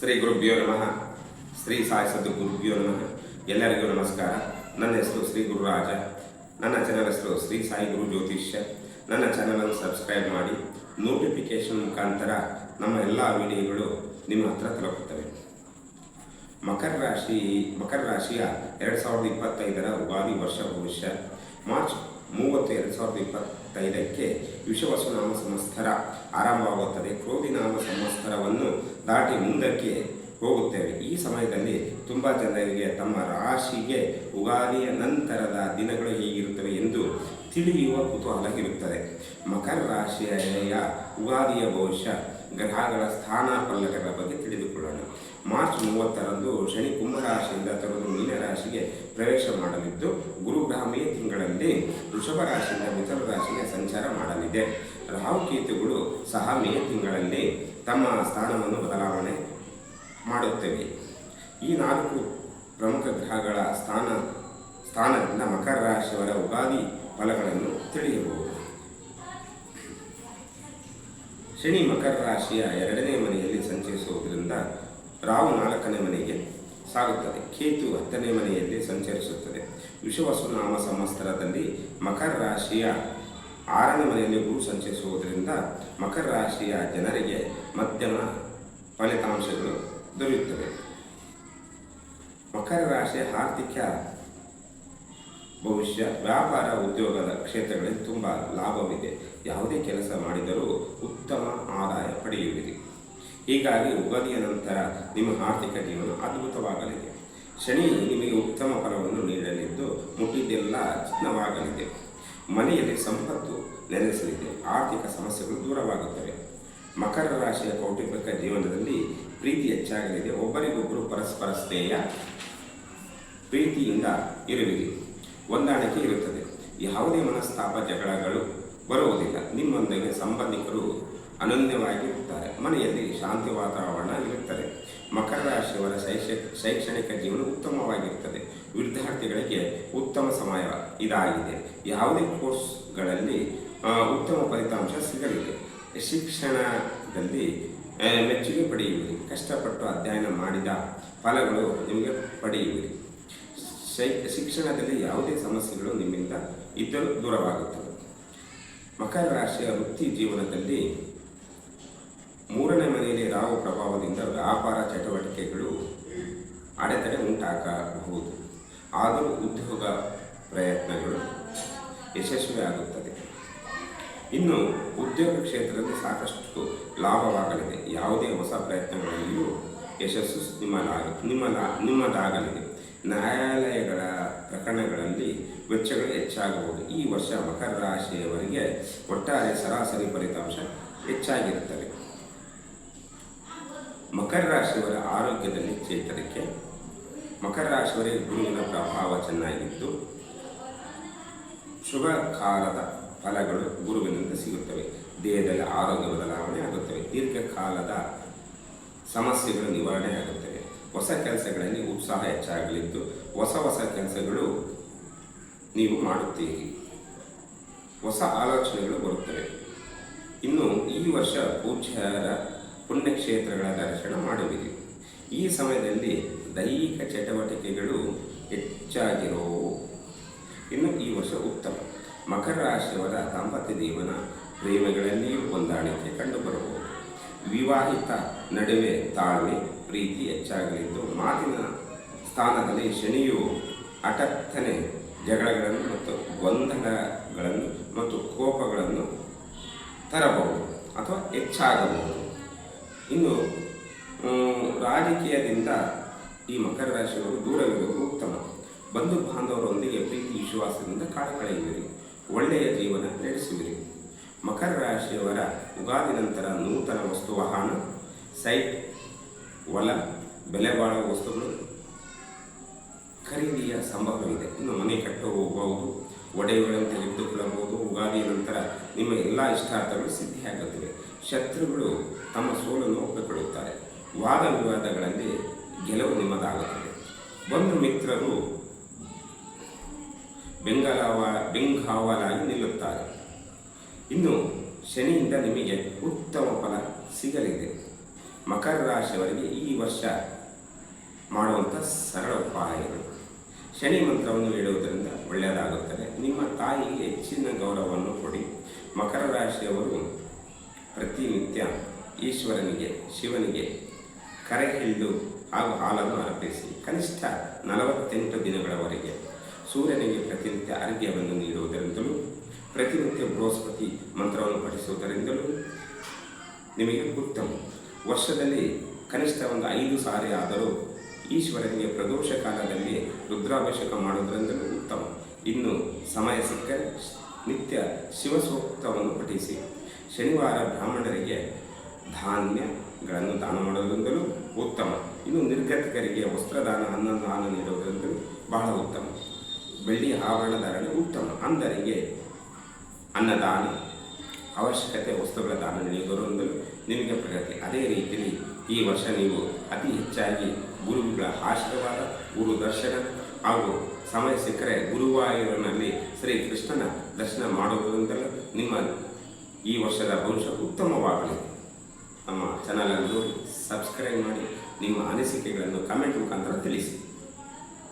ಶ್ರೀ ಗುರುಭ್ಯೋ ನಮಃ. ಶ್ರೀ ಸಾಯಿ ಸದ್ದು ಗುರುಭ್ಯೋ ನಮಃ. ಎಲ್ಲರಿಗೂ ನಮಸ್ಕಾರ. ನನ್ನ ಹೆಸರು ಶ್ರೀ ಗುರುರಾಜ. ನನ್ನ ಚಾನಲ್ ಹೆಸರು ಶ್ರೀ ಸಾಯಿ ಗುರು ಜ್ಯೋತಿಷ್ಯ. ನನ್ನ ಚಾನಲನ್ನು ಸಬ್ಸ್ಕ್ರೈಬ್ ಮಾಡಿ. ನೋಟಿಫಿಕೇಶನ್ ಮುಖಾಂತರ ನಮ್ಮ ಎಲ್ಲ ವಿಡಿಯೋಗಳು ನಿಮ್ಮ ಹತ್ರ ತಲುಪುತ್ತವೆ. ಮಕರ ರಾಶಿ, ಮಕರ ರಾಶಿಯ ಎರಡು ಸಾವಿರದ ಇಪ್ಪತ್ತೈದರ ಉಗಾದಿ ವರ್ಷ ಭವಿಷ್ಯ. ಮಾರ್ಚ್ ಮೂವತ್ತು ಸಾವಿರದ ಇಪ್ಪತ್ತೈದಕ್ಕೆ ವಿಶ್ವವಸುನಾಮ ಸಂಸ್ಥರ ಆರಂಭವಾಗುತ್ತದೆ. ಕ್ರೋಧಿನಾಮ ಸಂಸ್ಥರವನ್ನು ದಾಟಿ ಮುಂದಕ್ಕೆ ಹೋಗುತ್ತೇವೆ. ಈ ಸಮಯದಲ್ಲಿ ತುಂಬ ಜನರಿಗೆ ತಮ್ಮ ರಾಶಿಗೆ ಉಗಾದಿಯ ನಂತರದ ದಿನಗಳು ಹೇಗಿರುತ್ತವೆ ಎಂದು ತಿಳಿಯುವ ಕುತೂಹಲ ಇರುತ್ತದೆ. ಮಕರ ರಾಶಿಯ ಉಗಾದಿಯ ಭವಿಷ್ಯ ಗ್ರಹಗಳ ಸ್ಥಾನ ಪಲ್ಲಟಗಳ ಬಗ್ಗೆ ತಿಳಿದುಕೊಳ್ಳೋಣ. ಮಾರ್ಚ್ ಮೂವತ್ತರಂದು ಶನಿ ಕುಂಭರಾಶಿಯಿಂದ ತೊರೆದು ಮೀನರಾಶಿಗೆ ಪ್ರವೇಶ ಮಾಡಲಿದ್ದು ಗುರುಗ್ರಹ ಮೇ ತಿಂಗಳಲ್ಲಿ ವೃಷಭ ರಾಶಿಯಿಂದ ಮಿಥುನ ರಾಶಿಗೆ ಸಂಚಾರ ಮಾಡಲಿದೆ. ರಾಹುಕೇತುಗಳು ಸಹ ಮೇ ತಿಂಗಳಲ್ಲಿ ತಮ್ಮ ಸ್ಥಾನವನ್ನು ಬದಲಾವಣೆ ಮಾಡುತ್ತವೆ. ಈ ನಾಲ್ಕು ಪ್ರಮುಖ ಗ್ರಹಗಳ ಸ್ಥಾನ, ಸ್ಥಾನದಿಂದ ಮಕರ ರಾಶಿಯವರ ಉಗಾದಿ ಫಲಗಳನ್ನು ತಿಳಿಯಬಹುದು. ಶನಿ ಮಕರ ರಾಶಿಯ ಎರಡನೇ ಮನೆಯಲ್ಲಿ ಸಂಚರಿಸುವುದರಿಂದ ರಾಹು ನಾಲ್ಕನೇ ಮನೆಗೆ ಸಾಗುತ್ತದೆ. ಕೇತು ಹತ್ತನೇ ಮನೆಯಲ್ಲಿ ಸಂಚರಿಸುತ್ತದೆ. ವಿಶ್ವವಸುನಾಮ ಸಂವತ್ಸರದಲ್ಲಿ ಮಕರ ರಾಶಿಯ ಆರನೇ ಮನೆಯಲ್ಲಿ ಗುರು ಸಂಚರಿಸುವುದರಿಂದ ಮಕರ ರಾಶಿಯ ಜನರಿಗೆ ಮಧ್ಯಮ ಫಲಿತಾಂಶಗಳು ದೊರೆಯುತ್ತವೆ. ಮಕರ ರಾಶಿಯ ಆರ್ಥಿಕ ಭವಿಷ್ಯ ವ್ಯಾಪಾರ ಉದ್ಯೋಗದ ಕ್ಷೇತ್ರಗಳಲ್ಲಿ ತುಂಬ ಲಾಭವಿದೆ. ಯಾವುದೇ ಕೆಲಸ ಮಾಡಿದರೂ ಉತ್ತಮ ಆದಾಯ ಪಡೆಯುವಿರಿ. ಹೀಗಾಗಿ ಉಗಾದಿಯ ನಂತರ ನಿಮ್ಮ ಆರ್ಥಿಕ ಜೀವನ ಅದ್ಭುತವಾಗಲಿದೆ. ಶನಿ ನಿಮಗೆ ಉತ್ತಮ ಫಲವನ್ನು ನೀಡಲಿದ್ದು ಮುಟ್ಟಿದ್ದೆಲ್ಲ ಚಿನ್ನವಾಗಲಿದೆ. ಮನೆಯಲ್ಲಿ ಸಂಪತ್ತು ನೆಲೆಸಲಿದೆ. ಆರ್ಥಿಕ ಸಮಸ್ಯೆಗಳು ದೂರವಾಗುತ್ತವೆ. ಮಕರ ರಾಶಿಯ ಕೌಟುಂಬಿಕ ಜೀವನದಲ್ಲಿ ಪ್ರೀತಿ ಹೆಚ್ಚಾಗಲಿದೆ. ಒಬ್ಬರಿಗೊಬ್ಬರು ಪರಸ್ಪರ ಸ್ನೇಹ, ಪ್ರೀತಿಯಿಂದ ಇರುವಿರಿ. ಹೊಂದಾಣಿಕೆ ಇರುತ್ತದೆ. ಯಾವುದೇ ಮನಸ್ತಾಪ, ಜಗಳಗಳು ಬರುವುದಿಲ್ಲ. ನಿಮ್ಮೊಂದಿಗೆ ಸಂಬಂಧಿಕರು ಅನನ್ಯವಾಗಿರುತ್ತಾರೆ ಮನೆಯಲ್ಲಿ ಶಾಂತಿ ವಾತಾವರಣ ಇರುತ್ತದೆ. ಮಕರ ರಾಶಿಯವರ ಶೈಕ್ಷ, ಶೈಕ್ಷಣಿಕ ಜೀವನ ಉತ್ತಮವಾಗಿರುತ್ತದೆ. ವಿದ್ಯಾರ್ಥಿಗಳಿಗೆ ಉತ್ತಮ ಸಮಯ ಇದಾಗಿದೆ. ಯಾವುದೇ ಕೋರ್ಸ್ಗಳಲ್ಲಿ ಉತ್ತಮ ಫಲಿತಾಂಶ ಸಿಗಲಿದೆ. ಶಿಕ್ಷಣದಲ್ಲಿ ಮೆಚ್ಚುಗೆ ಪಡೆಯುವಿರಿ. ಕಷ್ಟಪಟ್ಟು ಅಧ್ಯಯನ ಮಾಡಿದ ಫಲಗಳು ನಿಮಗೆ ಪಡೆಯುವಿರಿ. ಶೈ, ಶಿಕ್ಷಣದಲ್ಲಿ ಯಾವುದೇ ಸಮಸ್ಯೆಗಳು ನಿಮ್ಮಿಂದ ಇದ್ದರೂ ದೂರವಾಗುತ್ತವೆ. ಮಕರ ರಾಶಿಯ ವೃತ್ತಿ ಜೀವನದಲ್ಲಿ ಮೂರನೇ ಮನೆಯಲ್ಲಿ ರಾಹು ಪ್ರಭಾವದಿಂದ ವ್ಯಾಪಾರ ಚಟುವಟಿಕೆಗಳು ಅಡೆತಡೆ ಉಂಟಾಗಬಹುದು. ಆದರೂ ಉದ್ಯೋಗ ಪ್ರಯತ್ನಗಳು ಯಶಸ್ವಿಯಾಗುತ್ತದೆ ಇನ್ನು ಉದ್ಯೋಗ ಕ್ಷೇತ್ರದಲ್ಲಿ ಸಾಕಷ್ಟು ಲಾಭವಾಗಲಿದೆ. ಯಾವುದೇ ಹೊಸ ಪ್ರಯತ್ನಗಳಲ್ಲಿಯೂ ಯಶಸ್ಸು ನಿಮ್ಮ ನಿಮ್ಮ ನಿಮ್ಮದಾಗಲಿದೆ. ನ್ಯಾಯಾಲಯಗಳ ಪ್ರಕರಣಗಳಲ್ಲಿ ವೆಚ್ಚಗಳು ಹೆಚ್ಚಾಗಬಹುದು. ಈ ವರ್ಷ ಮಕರ ರಾಶಿಯವರಿಗೆ ಒಟ್ಟಾರೆ ಸರಾಸರಿ ಫಲಿತಾಂಶ ಹೆಚ್ಚಾಗಿರುತ್ತದೆ. ಮಕರ ರಾಶಿಯವರ ಆರೋಗ್ಯದಲ್ಲಿ ಚೇತರಿಕೆ. ಮಕರ ರಾಶಿಯವರಿಗೆ ಗುರುವಿನ ಪ್ರಭಾವ ಚೆನ್ನಾಗಿದ್ದು, ಶುಭ ಕಾಲದ ಫಲಗಳು ಗುರುವಿನಿಂದ ಸಿಗುತ್ತವೆ. ದೇಹದಲ್ಲಿ ಆರೋಗ್ಯ ಬದಲಾವಣೆ ಆಗುತ್ತವೆ. ದೀರ್ಘಕಾಲದ ಸಮಸ್ಯೆಗಳು ನಿವಾರಣೆ ಆಗುತ್ತವೆ. ಹೊಸ ಕೆಲಸಗಳಲ್ಲಿ ಉತ್ಸಾಹ ಹೆಚ್ಚಾಗಲಿದ್ದು ಹೊಸ ಹೊಸ ಕೆಲಸಗಳು ನೀವು ಮಾಡುತ್ತೀರಿ. ಹೊಸ ಆಲೋಚನೆಗಳು ಬರುತ್ತವೆ. ಇನ್ನು ಈ ವರ್ಷ ಪೂಜ್ಯರ ಪುಣ್ಯಕ್ಷೇತ್ರಗಳ ದರ್ಶನ ಮಾಡುವಿರಿ. ಈ ಸಮಯದಲ್ಲಿ ದೈಹಿಕ ಚಟುವಟಿಕೆಗಳು ಹೆಚ್ಚಾಗಿರೋ ಇನ್ನು ಈ ವರ್ಷ ಉತ್ತಮ. ಮಕರ ರಾಶಿಯವರ ದಾಂಪತ್ಯ ಜೀವನ ಪ್ರೇಮಗಳಲ್ಲಿಯೂ ಹೊಂದಾಣಿಕೆ ಕಂಡುಬರಬಹುದು. ವಿವಾಹಿತ ನಡುವೆ ತಾಳ್ಮೆ ಪ್ರೀತಿ ಹೆಚ್ಚಾಗಲಿದ್ದು ಮಾತಿನ ಸ್ಥಾನದಲ್ಲಿ ಶನಿಯು ಅಟತ್ತನೆ ಜಗಳಗಳನ್ನು ಮತ್ತು ಗೊಂದಲಗಳನ್ನು ಮತ್ತು ಕೋಪಗಳನ್ನು ತರಬಹುದು ಅಥವಾ ಹೆಚ್ಚಾಗಬಹುದು. ಇನ್ನು ರಾಜಕೀಯದಿಂದ ಈ ಮಕರ ರಾಶಿಯವರು ದೂರವಿರುವುದು ಉತ್ತಮ. ಬಂಧು ಬಾಂಧವರೊಂದಿಗೆ ಪ್ರೀತಿ ವಿಶ್ವಾಸದಿಂದ ಕಾಲ ಕಳೆಯುವಿರಿ ಒಳ್ಳೆಯ ಜೀವನ ನಡೆಸುವಿರಿ. ಮಕರ ರಾಶಿಯವರ ಯುಗಾದಿ ನಂತರ ನೂತನ ವಸ್ತು ವಾಹನ, ಸೈಟ್ ಹೊಲ, ಬೆಲೆ ಬಾಳುವ ವಸ್ತುಗಳು, ಖರೀದಿಯ ಸಂಭವವಿದೆ. ಇನ್ನು ಮನೆ ಕಟ್ಟು ಹೋಗಬಹುದು ಒಡೆಯುಗಳನ್ನು ತೆಗೆದುಕೊಳ್ಳಬಹುದು ಉಗಾದಿ ನಂತರ ನಿಮ್ಮ ಎಲ್ಲ ಇಷ್ಟಾರ್ಥಗಳು ಸಿದ್ಧಿಯಾಗುತ್ತವೆ. ಶತ್ರುಗಳು ತಮ್ಮ ಸೋಲನ್ನು ಒಪ್ಪಿಕೊಳ್ಳುತ್ತಾರೆ. ವಾದ ವಿವಾದಗಳಲ್ಲಿ ಗೆಲುವು ನಿಮ್ಮದಾಗುತ್ತದೆ. ಬಂಧು ಮಿತ್ರರು ಬೆಂಗಾಲವ, ಬೆಂಗಾವಲಾಗಿ ನಿಲ್ಲುತ್ತಾರೆ. ಇನ್ನು ಶನಿಯಿಂದ ನಿಮಗೆ ಉತ್ತಮ ಫಲ ಸಿಗಲಿದೆ. ಮಕರ ರಾಶಿಯವರಿಗೆ ಈ ವರ್ಷ ಮಾಡುವಂಥ ಸರಳ ಉಪಾಯಗಳು. ಶನಿ ಮಂತ್ರವನ್ನು ಹೇಳುವುದರಿಂದ ಒಳ್ಳೆಯದಾಗುತ್ತದೆ. ನಿಮ್ಮ ತಾಯಿಗೆ ಹೆಚ್ಚಿನ ಗೌರವವನ್ನು ಕೊಡಿ. ಮಕರ ರಾಶಿಯವರು ಪ್ರತಿನಿತ್ಯ ಈಶ್ವರನಿಗೆ, ಶಿವನಿಗೆ ಕರೆ ಹಿಡಿದು ಹಾಗೂ ಹಾಲನ್ನು ಅರ್ಪಿಸಿ. ಕನಿಷ್ಠ ನಲವತ್ತೆಂಟು ದಿನಗಳವರೆಗೆ ಸೂರ್ಯನಿಗೆ ಪ್ರತಿನಿತ್ಯ ಅರ್ಘ್ಯವನ್ನು ನೀಡುವುದರಿಂದಲೂ, ಪ್ರತಿನಿತ್ಯ ಬೃಹಸ್ಪತಿ ಮಂತ್ರವನ್ನು ಪಠಿಸುವುದರಿಂದಲೂ ನಿಮಗೆ ಉತ್ತಮ ವರ್ಷದಲ್ಲಿ ಕನಿಷ್ಠ ಒಂದು ಐದು ಸಾರಿ ಆದರೂ ಈಶ್ವರನಿಗೆ ಪ್ರದೋಷ ಕಾಲದಲ್ಲಿ ರುದ್ರಾಭಿಷೇಕ ಮಾಡುವುದರಿಂದಲೂ ಉತ್ತಮ. ಇನ್ನು ಸಮಯ ಸಿಕ್ಕರೆ ನಿತ್ಯ ಶಿವಸೂಕ್ತವನ್ನು ಪಠಿಸಿ. ಶನಿವಾರ ಬ್ರಾಹ್ಮಣರಿಗೆ ಧಾನ್ಯಗಳನ್ನು ದಾನ ಮಾಡುವುದರಿಂದಲೂ ಉತ್ತಮ. ಇನ್ನು ನಿರ್ಗತಿಕರಿಗೆ ವಸ್ತ್ರದಾನ ಅನ್ನದಾನ ನೀಡುವುದರಿಂದಲೂ ಬಹಳ ಉತ್ತಮ. ಬೆಳ್ಳಿ ಆಭರಣ ಧಾರಣೆ ಉತ್ತಮ ಅಂದರಿಗೆ ಅನ್ನದಾನ ಅವಶ್ಯಕತೆ ವಸ್ತುಗಳ ದಾನ ನೀಡುವುದರಿಂದಲೂ ನಿಮಗೆ ಪ್ರಗತಿ. ಅದೇ ರೀತಿಯಲ್ಲಿ ಈ ವರ್ಷ ನೀವು ಅತಿ ಹೆಚ್ಚಾಗಿ ಗುರುಗಳ ಆಶೀರ್ವಾದ, ಗುರು ದರ್ಶನ ಹಾಗೂ ಸಮಯ ಸಿಕ್ಕರೆ ಗುರುವಾಯೂರಿನಲ್ಲಿ ಶ್ರೀ ಕೃಷ್ಣನ ದರ್ಶನ ಮಾಡುವುದರಿಂದಲೂ ನಿಮ್ಮ ಈ ವರ್ಷದ ಭವಿಷ್ಯ ಉತ್ತಮವಾಗಲಿ. ನಮ್ಮ ಚಾನಲನ್ನು ಸಬ್ಸ್ಕ್ರೈಬ್ ಮಾಡಿ, ನಿಮ್ಮ ಅನಿಸಿಕೆಗಳನ್ನು ಕಮೆಂಟ್ ಮುಖಾಂತರ ತಿಳಿಸಿ.